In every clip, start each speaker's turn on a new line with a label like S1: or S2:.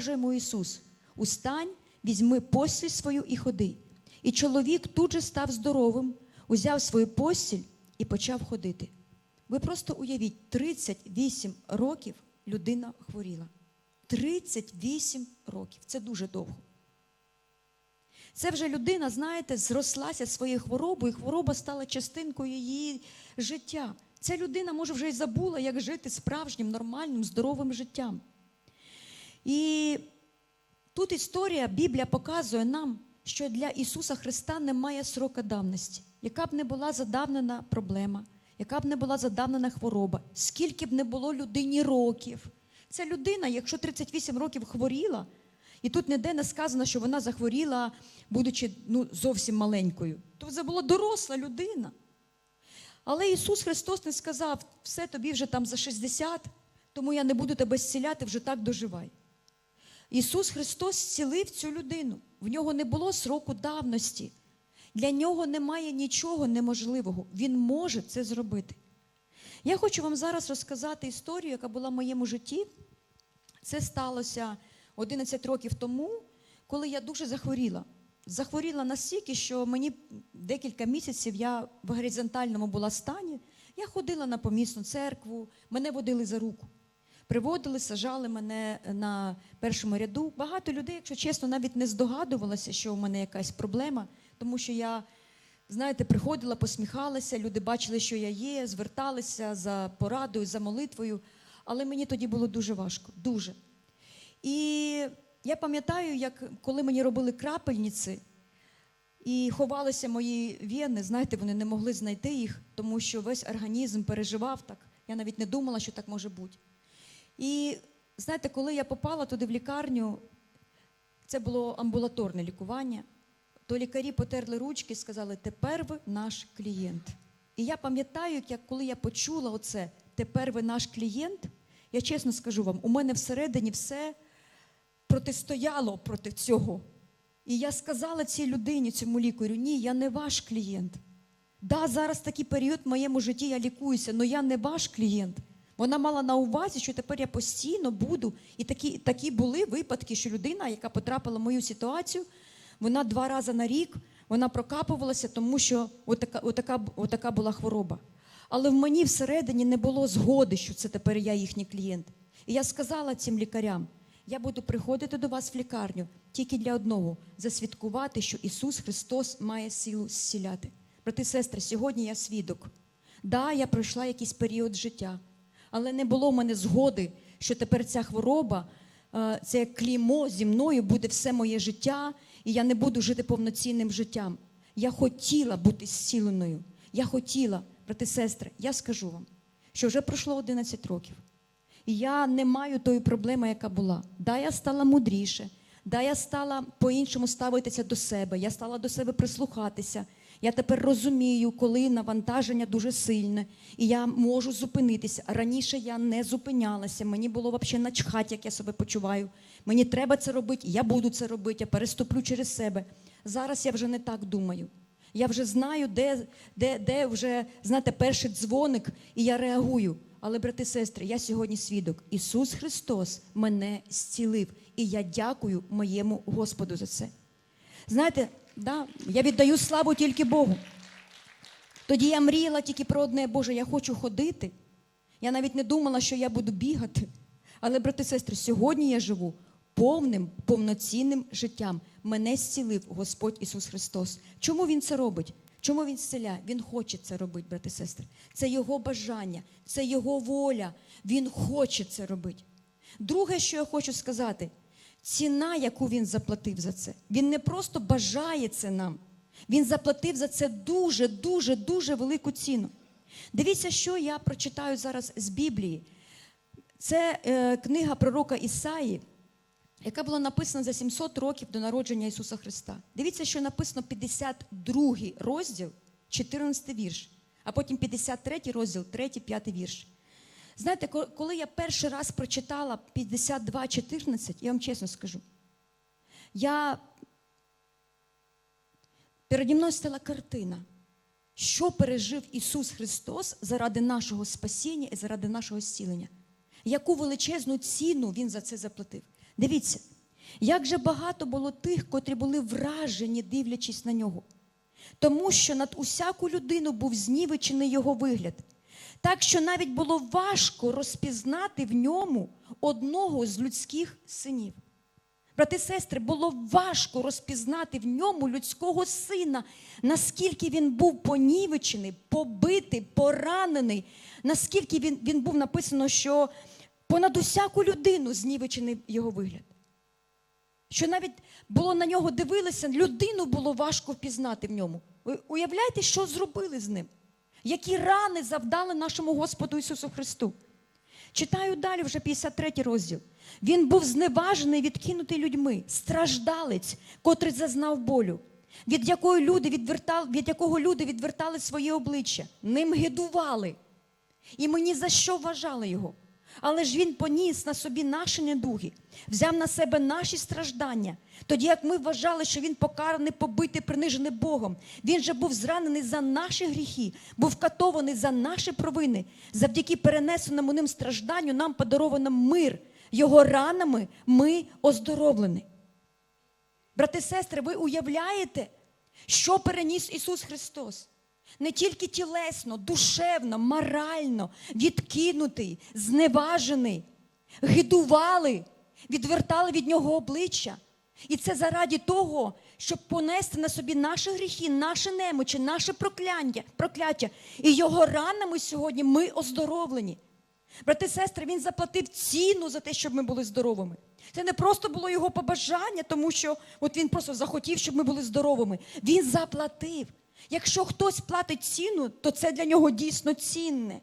S1: каже йому Ісус: Устань, візьми постіль свою і ходи. І чоловік тут же став здоровим, узяв свою постіль і почав ходити. Ви просто уявіть, 38 років людина хворіла. 38 років. Це дуже довго. Це вже людина, знаєте, зрослася своєю хворобою, і хвороба стала частинкою її життя. Ця людина, може, вже й забула, як жити справжнім, нормальним, здоровим життям. І тут історія, Біблія показує нам, що для Ісуса Христа немає срока давності, яка б не була задавнена проблема, яка б не була задавнена хвороба, скільки б не було людині років. Ця людина, якщо 38 років хворіла, і тут ніде не сказано, що вона захворіла, будучи ну, зовсім маленькою, то це була доросла людина. Але Ісус Христос не сказав, все тобі вже там за 60, тому я не буду тебе зціляти, вже так доживай. Ісус Христос зцілив цю людину. В нього не було сроку давності. Для нього немає нічого неможливого. Він може це зробити. Я хочу вам зараз розказати історію, яка була в моєму житті. Це сталося 11 років тому, коли я дуже захворіла. Захворіла настільки, що мені декілька місяців я в горизонтальному була стані. Я ходила на помісну церкву, мене водили за руку. Приводили, сажали мене на першому ряду. Багато людей, якщо чесно, навіть не здогадувалося, що у мене якась проблема, тому що я, знаєте, приходила, посміхалася, люди бачили, що я є, зверталися за порадою, за молитвою. Але мені тоді було дуже важко, дуже. І я пам'ятаю, як коли мені робили крапельниці і ховалися мої вени, знаєте, вони не могли знайти їх, тому що весь організм переживав так. Я навіть не думала, що так може бути. І знаєте, коли я попала туди в лікарню, це було амбулаторне лікування, то лікарі потерли ручки і сказали, тепер ви наш клієнт. І я пам'ятаю, як коли я почула оце, тепер ви наш клієнт, я чесно скажу вам, у мене всередині все протистояло проти цього. І я сказала цій людині, цьому лікарю, ні, я не ваш клієнт. Да, зараз такий період в моєму житті я лікуюся, але я не ваш клієнт. Вона мала на увазі, що тепер я постійно буду. І такі, такі були випадки, що людина, яка потрапила в мою ситуацію, вона два рази на рік вона прокапувалася, тому що отака, отака, отака була хвороба. Але в мені всередині не було згоди, що це тепер я їхній клієнт. І я сказала цим лікарям: я буду приходити до вас в лікарню тільки для одного засвідкувати, що Ісус Христос має силу зціляти. Брати сестри, сьогодні я свідок. Да, я пройшла якийсь період життя, але не було в мене згоди, що тепер ця хвороба, е, це клеймо зі мною буде все моє життя, і я не буду жити повноцінним життям. Я хотіла бути зціленою. Я хотіла, брати сестри, я скажу вам, що вже пройшло 11 років. І я не маю тої проблеми, яка була. Да, я стала мудріше, да, я стала по-іншому ставитися до себе, я стала до себе прислухатися. Я тепер розумію, коли навантаження дуже сильне, і я можу зупинитися. Раніше я не зупинялася, мені було взагалі начхати, як я себе почуваю. Мені треба це робити, я буду це робити, я переступлю через себе. Зараз я вже не так думаю. Я вже знаю, де, де, де вже, знаєте, перший дзвоник, і я реагую. Але, брати сестри, я сьогодні свідок. Ісус Христос мене зцілив. І я дякую моєму Господу за це. Знаєте, да, я віддаю славу тільки Богу. Тоді я мріяла тільки про одне, Боже, я хочу ходити. Я навіть не думала, що я буду бігати. Але, брати і сестри, сьогодні я живу повним, повноцінним життям. Мене зцілив Господь Ісус Христос. Чому Він це робить? Чому Він зціляє? Він хоче це робити, брати і сестри. Це Його бажання, це Його воля. Він хоче це робити. Друге, що я хочу сказати, ціна, яку він заплатив за це. Він не просто бажає це нам. Він заплатив за це дуже, дуже, дуже велику ціну. Дивіться, що я прочитаю зараз з Біблії. Це е, книга пророка Ісаї, яка була написана за 700 років до народження Ісуса Христа. Дивіться, що написано 52 розділ, 14 вірш, а потім 53 розділ, 3, 5 вірш. Знаєте, коли я перший раз прочитала 52.14, я вам чесно скажу, я переді мною стала картина, що пережив Ісус Христос заради нашого спасіння і заради нашого зцілення. Яку величезну ціну Він за це заплатив. Дивіться, як же багато було тих, котрі були вражені, дивлячись на нього. Тому що над усяку людину був знівечений його вигляд. Так що навіть було важко розпізнати в ньому одного з людських синів. Брати і сестри, було важко розпізнати в ньому людського сина, наскільки він був понівечений, побитий, поранений, наскільки він, він був написано, що понад усяку людину знівечений його вигляд. Що навіть було на нього дивилися, людину було важко впізнати в ньому. Ви уявляєте, що зробили з ним? Які рани завдали нашому Господу Ісусу Христу? Читаю далі вже 53 розділ. Він був зневажений, відкинутий людьми, страждалець, котрий зазнав болю, від якої люди відвертали, від якого люди відвертали своє обличчя, ним гидували. І ми ні за що вважали його. Але ж він поніс на собі наші недуги, взяв на себе наші страждання. Тоді як ми вважали, що він покараний, побитий, принижений Богом. Він же був зранений за наші гріхи, був катований за наші провини. Завдяки перенесеному ним стражданню нам подаровано мир. Його ранами ми оздоровлені. Брати сестри, ви уявляєте, що переніс Ісус Христос? Не тільки тілесно, душевно, морально, відкинутий, зневажений, гидували, відвертали від нього обличчя. І це заради того, щоб понести на собі наші гріхи, наші немочі, наше прокляття, прокляття. І його ранами сьогодні ми оздоровлені. Брати і сестри, він заплатив ціну за те, щоб ми були здоровими. Це не просто було його побажання, тому що от він просто захотів, щоб ми були здоровими. Він заплатив. Якщо хтось платить ціну, то це для нього дійсно цінне.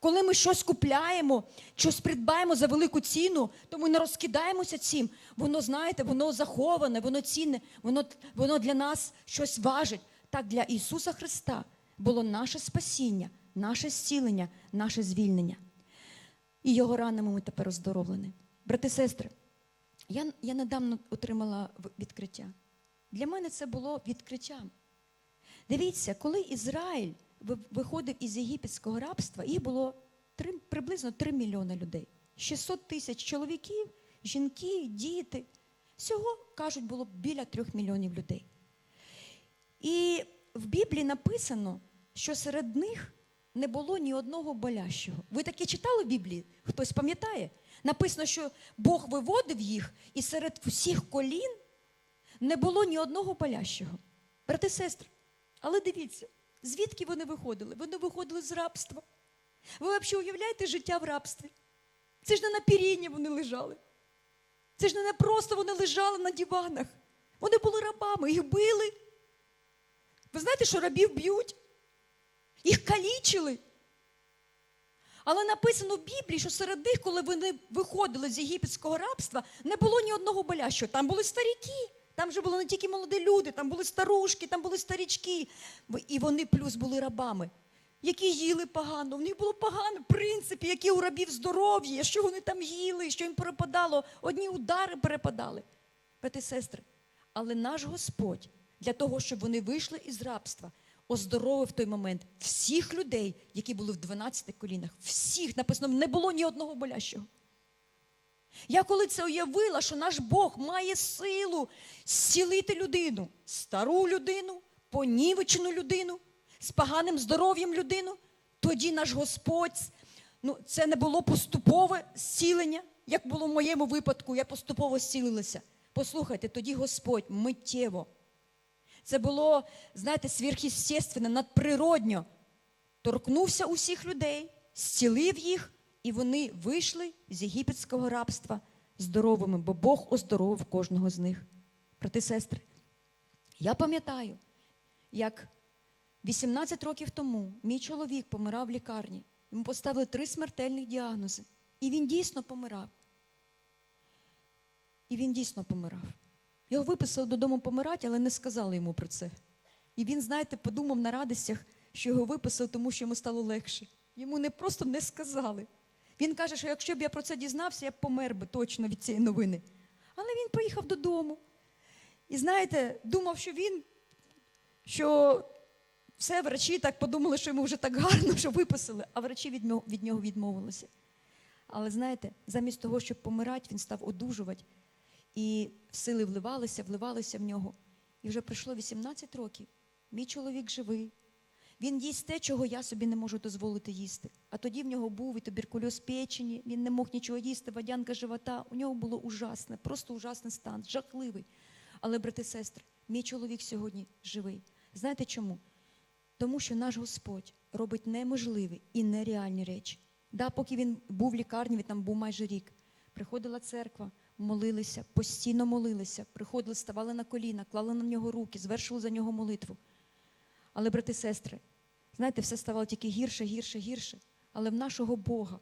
S1: Коли ми щось купляємо, щось придбаємо за велику ціну, то ми не розкидаємося цим. Воно, знаєте, воно заховане, воно цінне, воно, воно для нас щось важить. Так для Ісуса Христа було наше спасіння, наше зцілення, наше звільнення. І його ранами ми тепер оздоровлені. Брати і сестри, я, я недавно отримала відкриття. Для мене це було відкриттям. Дивіться, коли Ізраїль виходив із єгипетського рабства, їх було три, приблизно 3 мільйони людей. 600 тисяч чоловіків, жінки, діти. Всього, кажуть, було біля 3 мільйонів людей. І в Біблії написано, що серед них не було ні одного болящого. Ви таке читали в Біблії? Хтось пам'ятає? Написано, що Бог виводив їх, і серед всіх колін не було ні одного болящого. Брати сестри, але дивіться, звідки вони виходили? Вони виходили з рабства. Ви взагалі уявляєте життя в рабстві? Це ж не на пірінні вони лежали. Це ж не просто вони лежали на диванах. Вони були рабами, їх били. Ви знаєте, що рабів б'ють? Їх калічили. Але написано в Біблії, що серед них, коли вони виходили з єгипетського рабства, не було ні одного болящого. Там були старіки, там вже були не тільки молоді люди, там були старушки, там були старічки. І вони плюс були рабами, які їли погано. В них було погано, в принципі, які у рабів здоров'я, що вони там їли, що їм перепадало, одні удари перепадали. І сестри, але наш Господь для того, щоб вони вийшли із рабства, оздоровив той момент всіх людей, які були в 12 колінах. Всіх написано, не було ні одного болящого. Я коли це уявила, що наш Бог має силу зцілити людину, стару людину, понівечену людину, з поганим здоров'ям людину, тоді наш Господь, ну це не було поступове зцілення, як було в моєму випадку, я поступово зцілилася. Послухайте, тоді Господь миттєво. Це було, знаєте, сверхъестественне, надприродньо. Торкнувся усіх людей, зцілив їх, і вони вийшли з єгипетського рабства здоровими, бо Бог оздоровив кожного з них. Брати сестри, я пам'ятаю, як 18 років тому мій чоловік помирав в лікарні. Йому поставили три смертельних діагнози. І він дійсно помирав. І він дійсно помирав. Його виписали додому помирати, але не сказали йому про це. І він, знаєте, подумав на радостях, що його виписали, тому що йому стало легше. Йому не просто не сказали. Він каже, що якщо б я про це дізнався, я б помер би точно від цієї новини. Але він поїхав додому. І знаєте, думав, що він, що все, врачі так подумали, що йому вже так гарно, що виписали, а врачі від від нього відмовилися. Але знаєте, замість того, щоб помирати, він став одужувати. і сили вливалися, вливалися в нього. І вже пройшло 18 років. Мій чоловік живий. Він їсть те, чого я собі не можу дозволити їсти. А тоді в нього був і туберкульоз печені, він не мог нічого їсти, водянка живота. У нього було ужасне, просто ужасний стан, жахливий. Але, брати сестри, мій чоловік сьогодні живий. Знаєте чому? Тому що наш Господь робить неможливі і нереальні речі. Да, поки він був в лікарні, він там був майже рік. Приходила церква, молилися, постійно молилися, приходили, ставали на коліна, клали на нього руки, звершили за нього молитву. Але, брати сестри, знаєте, все ставало тільки гірше, гірше, гірше. Але в нашого Бога,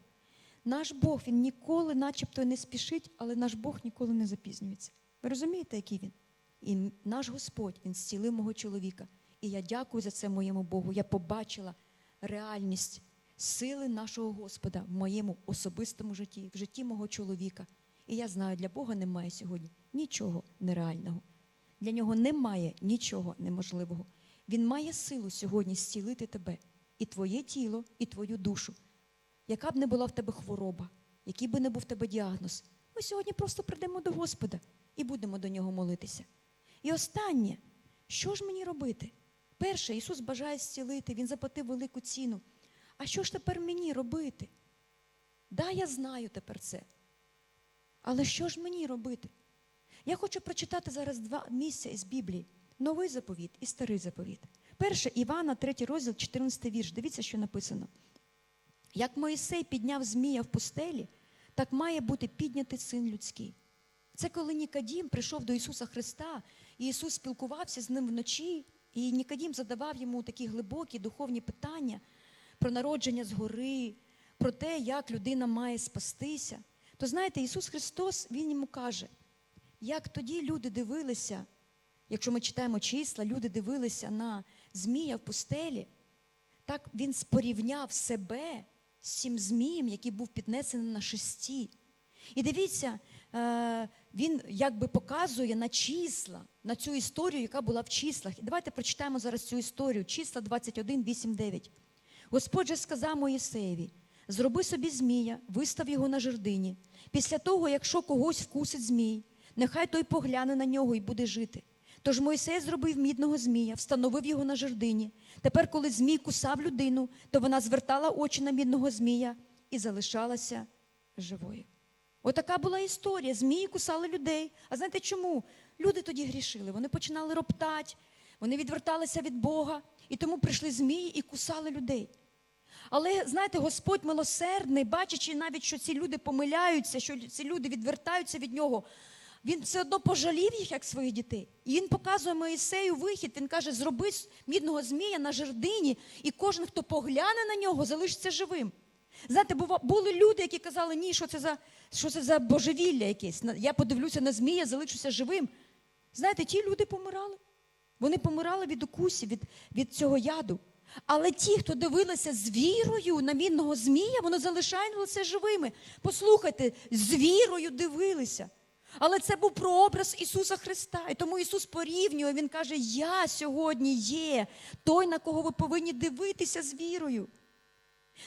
S1: наш Бог, він ніколи, начебто, не спішить, але наш Бог ніколи не запізнюється. Ви розумієте, який він? І наш Господь, він зцілив мого чоловіка. І я дякую за це моєму Богу. Я побачила реальність сили нашого Господа в моєму особистому житті, в житті мого чоловіка. І я знаю, для Бога немає сьогодні нічого нереального. Для нього немає нічого неможливого. Він має силу сьогодні зцілити тебе, і твоє тіло, і твою душу. Яка б не була в тебе хвороба, який би не був в тебе діагноз, ми сьогодні просто прийдемо до Господа і будемо до нього молитися. І останнє, що ж мені робити? Перше, Ісус бажає зцілити, Він заплатив велику ціну. А що ж тепер мені робити? Да, я знаю тепер це. Але що ж мені робити? Я хочу прочитати зараз два місця із Біблії: Новий заповіт і старий заповіт. Перше Івана, 3 розділ, 14 вірш. Дивіться, що написано. Як Моїсей підняв змія в пустелі, так має бути піднятий син людський. Це коли Нікодім прийшов до Ісуса Христа, і Ісус спілкувався з ним вночі, і Нікодім задавав йому такі глибокі духовні питання про народження згори, про те, як людина має спастися. То знаєте, Ісус Христос, Він йому каже, як тоді люди дивилися, якщо ми читаємо числа, люди дивилися на змія в пустелі, так Він спорівняв себе з цим змієм, який був піднесений на шесті. І дивіться, е, він якби показує на числа, на цю історію, яка була в числах. І давайте прочитаємо зараз цю історію. Числа 21, 8, 9. Господь же сказав Моїсеєві: зроби собі змія, вистав його на жердині. Після того, якщо когось вкусить змій, нехай той погляне на нього і буде жити. Тож Мойсей зробив мідного змія, встановив його на жердині. Тепер, коли змій кусав людину, то вона звертала очі на мідного змія і залишалася живою. Отака була історія. Змії кусали людей. А знаєте чому? Люди тоді грішили. Вони починали роптати, вони відверталися від Бога, і тому прийшли змії і кусали людей. Але знаєте, Господь милосердний, бачачи навіть, що ці люди помиляються, що ці люди відвертаються від нього, він все одно пожалів їх як своїх дітей. І він показує Моїсею вихід. Він каже: зроби мідного змія на жердині, і кожен, хто погляне на нього, залишиться живим. Знаєте, були люди, які казали, ні, що це за що це за божевілля якесь. Я подивлюся на змія, залишуся живим. Знаєте, ті люди помирали. Вони помирали від укусів, від, від цього яду. Але ті, хто дивилися з вірою на мідного змія, вони залишалися живими. Послухайте, з вірою дивилися. Але це був прообраз Ісуса Христа. І тому Ісус порівнює, Він каже: Я сьогодні є той, на кого ви повинні дивитися з вірою.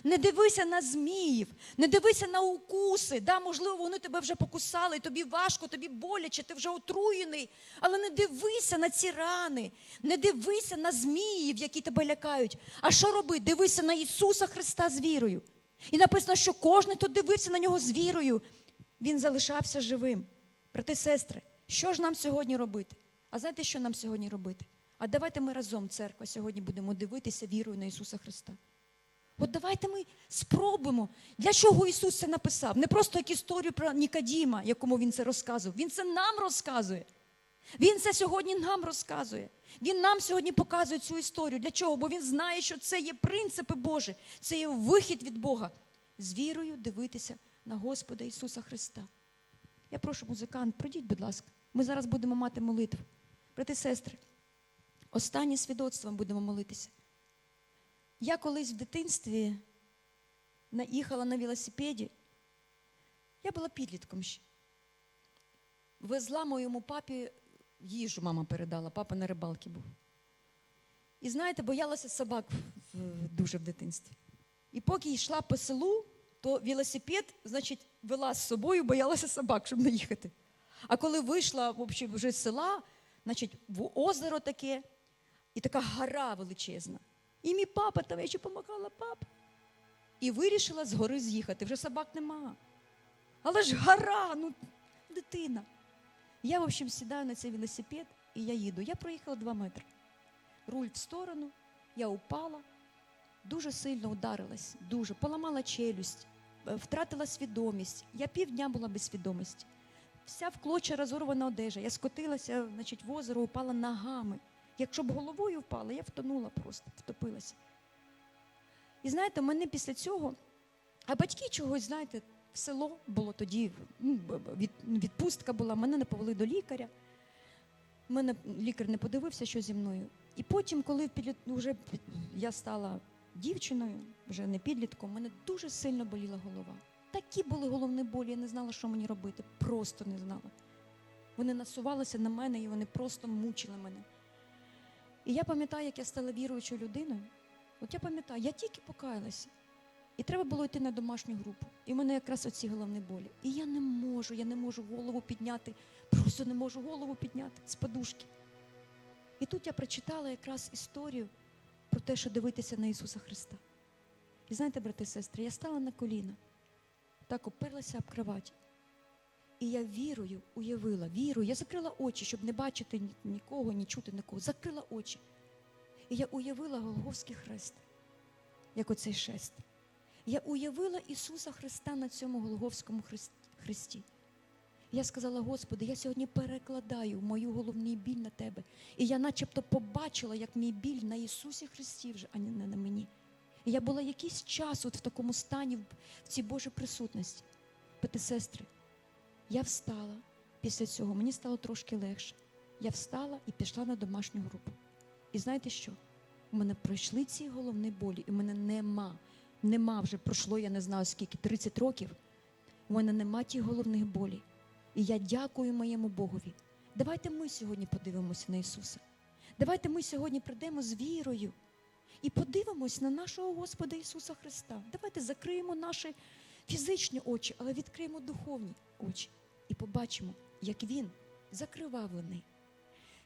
S1: Не дивися на зміїв, не дивися на укуси. Да, Можливо, вони тебе вже покусали, тобі важко, тобі боляче, ти вже отруєний. Але не дивися на ці рани, не дивися на зміїв, які тебе лякають. А що роби? Дивися на Ісуса Христа з вірою. І написано, що кожен, хто дивився на нього з вірою, він залишався живим. Брати, сестри, що ж нам сьогодні робити? А знаєте, що нам сьогодні робити? А давайте ми разом, церква, сьогодні будемо дивитися вірою на Ісуса Христа. От давайте ми спробуємо, для чого Ісус це написав. Не просто як історію про Нікодіма, якому Він це розказував. Він це нам розказує. Він це сьогодні нам розказує. Він нам сьогодні показує цю історію. Для чого? Бо він знає, що це є принципи Божі, це є вихід від Бога. З вірою дивитися на Господа Ісуса Христа. Я прошу музикант, пройдіть, будь ласка. Ми зараз будемо мати молитву. Брати сестри, останнє свідоцтво будемо молитися. Я колись в дитинстві їхала на велосипеді. Я була підлітком ще. Везла моєму папі їжу, мама передала, папа на рибалці був. І знаєте, боялася собак дуже в дитинстві. І поки йшла по селу, то велосипед, значить, вела з собою, боялася собак, щоб не їхати. А коли вийшла в вже з села, значить, в озеро таке, і така гора величезна. І мій папа там я ще помагала папа. І вирішила з гори з'їхати. Вже собак нема. Але ж гора, ну, дитина. Я, в общем, сідаю на цей велосипед і я їду. Я проїхала два метри. Руль в сторону, я упала, дуже сильно ударилась, дуже, поламала челюсть, втратила свідомість. Я півдня була без свідомості. Вся в клоча розорвана одежа. Я скотилася, значить, в озеро, упала ногами. Якщо б головою впала, я втонула просто, втопилася. І знаєте, мене після цього, а батьки чогось, знаєте, в село було тоді, ну, відпустка була, мене не повели до лікаря. Мене лікар не подивився, що зі мною. І потім, коли вже я стала дівчиною, вже не підлітком, мене дуже сильно боліла голова. Такі були головні болі, я не знала, що мені робити. Просто не знала. Вони насувалися на мене і вони просто мучили мене. І я пам'ятаю, як я стала віруючою людиною. От я пам'ятаю, я тільки покаялася. І треба було йти на домашню групу. І в мене якраз оці головні болі. І я не можу, я не можу голову підняти, просто не можу голову підняти з подушки. І тут я прочитала якраз історію про те, що дивитися на Ісуса Христа. І знаєте, брати і сестри, я стала на коліна, так оперлася об кровать. І я вірою уявила, вірою, я закрила очі, щоб не бачити нікого, ні чути нікого. Закрила очі. І я уявила Голговський хрест, як оцей шест. Я уявила Ісуса Христа на цьому Голговському хрест- хресті. Я сказала, Господи, я сьогодні перекладаю мою головний біль на Тебе. І я начебто побачила, як мій біль на Ісусі Христі вже, а не на мені. І я була якийсь час от в такому стані, в цій Божій присутності. Брати сестри, я встала після цього, мені стало трошки легше. Я встала і пішла на домашню групу. І знаєте що? У мене пройшли ці головні болі, і в мене нема, нема вже пройшло, я не знаю скільки, 30 років. У мене нема тих головних болей. І я дякую моєму Богові. Давайте ми сьогодні подивимося на Ісуса. Давайте ми сьогодні прийдемо з вірою і подивимось на нашого Господа Ісуса Христа. Давайте закриємо наші фізичні очі, але відкриємо духовні очі і побачимо, як Він закривавлений,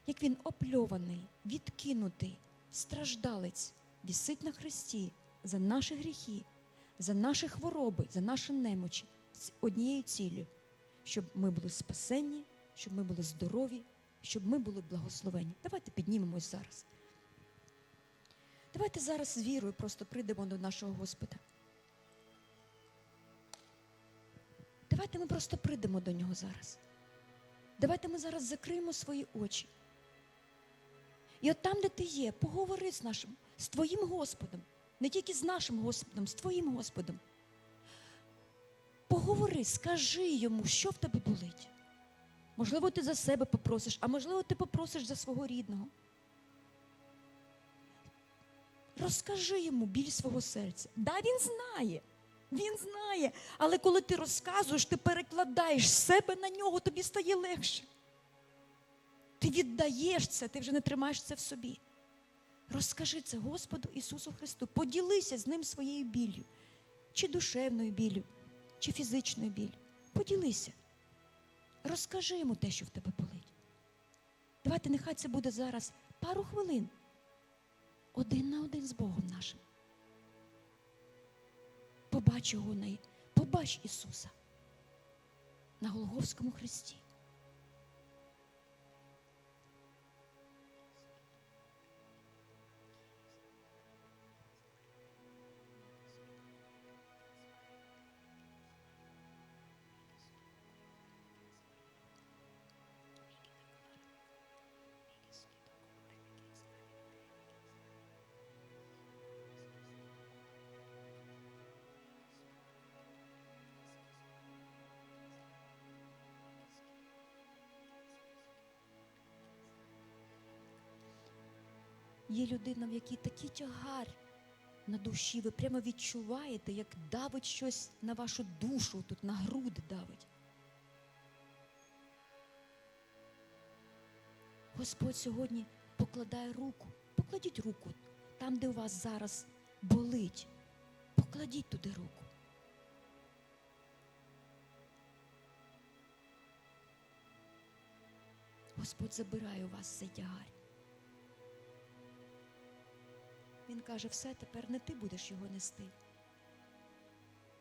S1: як Він опльований, відкинутий, страждалець, вісить на хресті за наші гріхи, за наші хвороби, за наші немочі з однією ціллю, щоб ми були спасенні, щоб ми були здорові, щоб ми були благословені. Давайте піднімемось зараз. Давайте зараз з вірою просто прийдемо до нашого Господа. Давайте ми просто прийдемо до нього зараз. Давайте ми зараз закриємо свої очі. І от там, де ти є, поговори з нашим, з твоїм Господом, не тільки з нашим Господом, з твоїм Господом. Поговори, скажи йому, що в тебе болить. Можливо, ти за себе попросиш, а можливо, ти попросиш за свого рідного. Розкажи йому біль свого серця. Да, він знає. Він знає. Але коли ти розказуєш, ти перекладаєш себе на нього, тобі стає легше. Ти віддаєш це, ти вже не тримаєш це в собі. Розкажи це Господу Ісусу Христу. Поділися з ним своєю біллю, чи душевною біллю, чи фізичний біль. Поділися. Розкажи йому те, що в тебе болить. Давайте, нехай це буде зараз пару хвилин. Один на один з Богом нашим. Побач його побач Ісуса на Голговському хресті. Є людина, в якій такий тягар на душі. Ви прямо відчуваєте, як давить щось на вашу душу, тут на груди давить. Господь сьогодні покладає руку. Покладіть руку там, де у вас зараз болить. Покладіть туди руку. Господь забирає у вас цей тягар. Він каже, все, тепер не ти будеш його нести.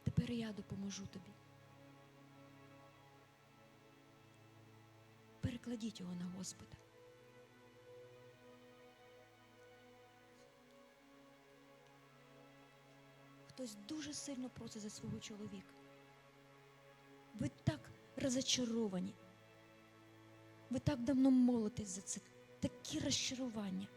S1: Тепер я допоможу тобі. Перекладіть його на Господа. Хтось дуже сильно просить за свого чоловіка. Ви так розочаровані. Ви так давно молитесь за це. Такі розчарування.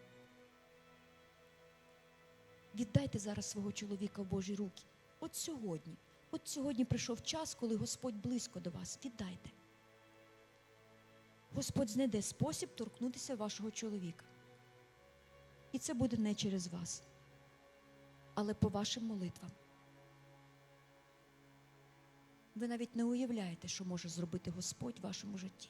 S1: Віддайте зараз свого чоловіка в Божі руки. От сьогодні. От сьогодні прийшов час, коли Господь близько до вас. Віддайте. Господь знайде спосіб торкнутися вашого чоловіка. І це буде не через вас, але по вашим молитвам. Ви навіть не уявляєте, що може зробити Господь в вашому житті.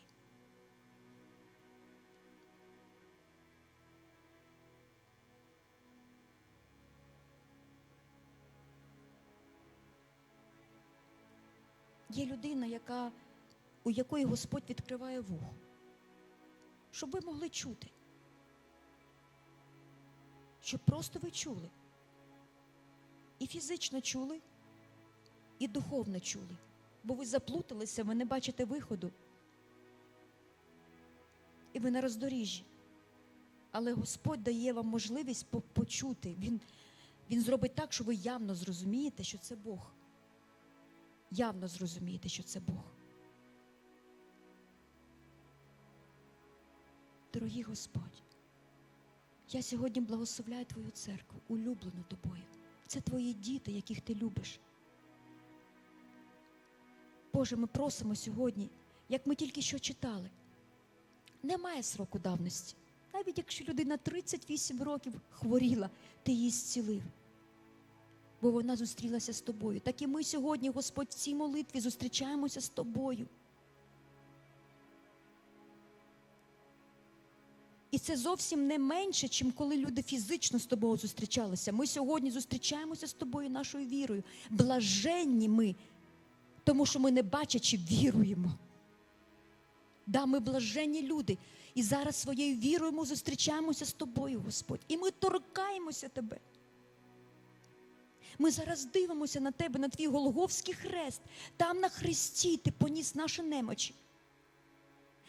S1: Є людина, яка, у якої Господь відкриває вухо, щоб ви могли чути. Щоб просто ви чули. І фізично чули, і духовно чули. Бо ви заплуталися, ви не бачите виходу. І ви на роздоріжжі. Але Господь дає вам можливість почути. Він, він зробить так, що ви явно зрозумієте, що це Бог. Явно зрозумієте, що це Бог. Дорогий Господь, я сьогодні благословляю Твою церкву, улюблену тобою. Це твої діти, яких ти любиш. Боже, ми просимо сьогодні, як ми тільки що читали, немає сроку давності. Навіть якщо людина 38 років хворіла, ти її зцілив. Бо вона зустрілася з тобою. Так і ми сьогодні, Господь, в цій молитві зустрічаємося з тобою. І це зовсім не менше, чим коли люди фізично з тобою зустрічалися. Ми сьогодні зустрічаємося з тобою нашою вірою. Блаженні ми, тому що ми не бачачи, віруємо. Да, ми блаженні люди. І зараз своєю вірою ми зустрічаємося з тобою, Господь. І ми торкаємося тебе. Ми зараз дивимося на тебе, на твій Голговський хрест. Там на хресті ти поніс наші немочі,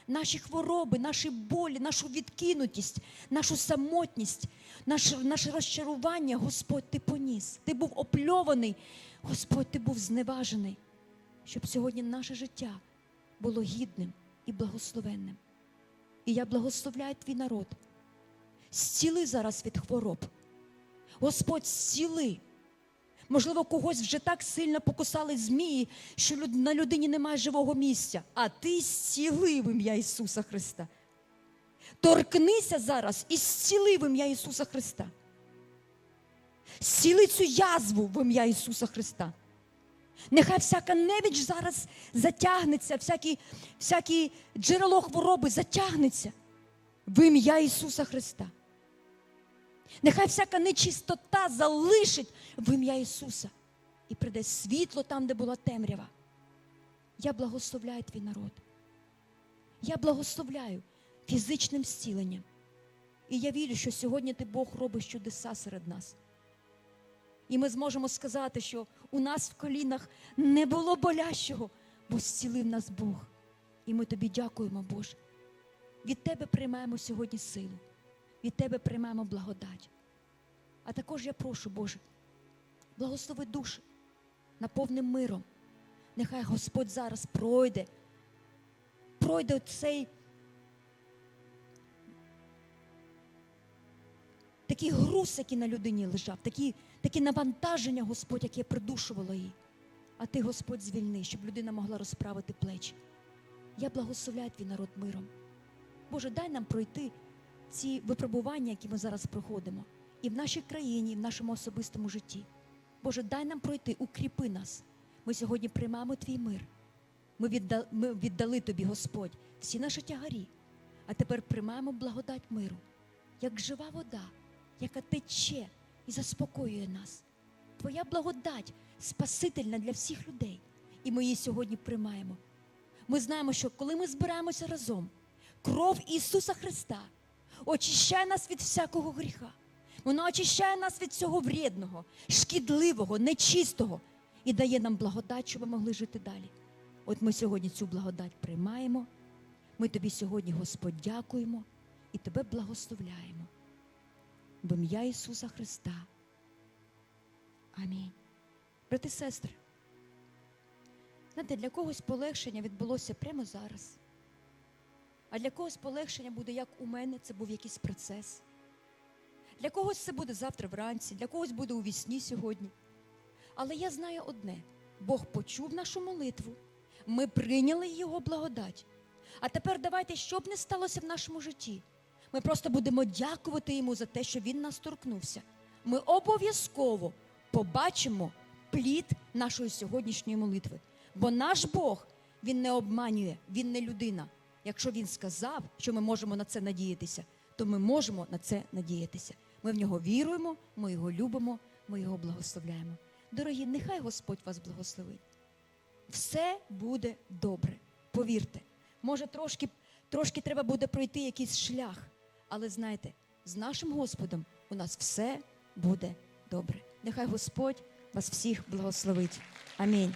S1: наші хвороби, наші болі, нашу відкинутість, нашу самотність, наше, наше розчарування, Господь, ти поніс. Ти був опльований, Господь, ти був зневажений, щоб сьогодні наше життя було гідним і благословенним. І я благословляю твій народ. Зціли зараз від хвороб. Господь, зціли. Можливо, когось вже так сильно покусали змії, що на людині немає живого місця. А ти зцілив ім'я Ісуса Христа. Торкнися зараз і зціли в ім'я Ісуса Христа. Зціли цю язву в ім'я Ісуса Христа. Нехай всяка невіч зараз затягнеться, всякі, всякі джерело хвороби затягнеться в ім'я Ісуса Христа. Нехай всяка нечистота залишить в ім'я Ісуса і прийде світло там, де була темрява. Я благословляю твій народ. Я благословляю фізичним зціленням. І я вірю, що сьогодні ти Бог робиш чудеса серед нас. І ми зможемо сказати, що у нас в колінах не було болящого, бо зцілив нас Бог. І ми тобі дякуємо, Боже. Від Тебе приймаємо сьогодні силу, від Тебе приймаємо благодать. А також я прошу, Боже, благослови душі, наповни миром. Нехай Господь зараз пройде, пройде цей такий груз, який на людині лежав, такі, такі навантаження, Господь, яке придушувало її. А ти, Господь, звільни, щоб людина могла розправити плечі. Я благословляю твій народ миром. Боже, дай нам пройти ці випробування, які ми зараз проходимо, і в нашій країні, і в нашому особистому житті. Боже, дай нам пройти, укріпи нас. Ми сьогодні приймаємо твій мир. Ми віддали, ми віддали тобі, Господь, всі наші тягарі. А тепер приймаємо благодать миру, як жива вода, яка тече і заспокоює нас. Твоя благодать спасительна для всіх людей. І ми її сьогодні приймаємо. Ми знаємо, що коли ми збираємося разом, Кров Ісуса Христа очищає нас від всякого гріха. Вона очищає нас від всього вредного, шкідливого, нечистого і дає нам благодать, щоб ми могли жити далі. От ми сьогодні цю благодать приймаємо. Ми тобі сьогодні, Господь, дякуємо і тебе благословляємо. В ім'я Ісуса Христа. Амінь. Брати сестри, знаєте, для когось полегшення відбулося прямо зараз. А для когось полегшення буде, як у мене, це був якийсь процес. Для когось це буде завтра вранці, для когось буде у вісні сьогодні. Але я знаю одне: Бог почув нашу молитву, ми прийняли Його благодать. А тепер давайте, що б не сталося в нашому житті. Ми просто будемо дякувати йому за те, що він нас торкнувся. Ми обов'язково побачимо плід нашої сьогоднішньої молитви. Бо наш Бог він не обманює, він не людина. Якщо він сказав, що ми можемо на це надіятися, то ми можемо на це надіятися. Ми в нього віруємо, ми його любимо, ми його благословляємо. Дорогі, нехай Господь вас благословить. Все буде добре. Повірте, може, трошки, трошки треба буде пройти якийсь шлях, але знайте, з нашим Господом у нас все буде добре. Нехай Господь вас всіх благословить. Амінь.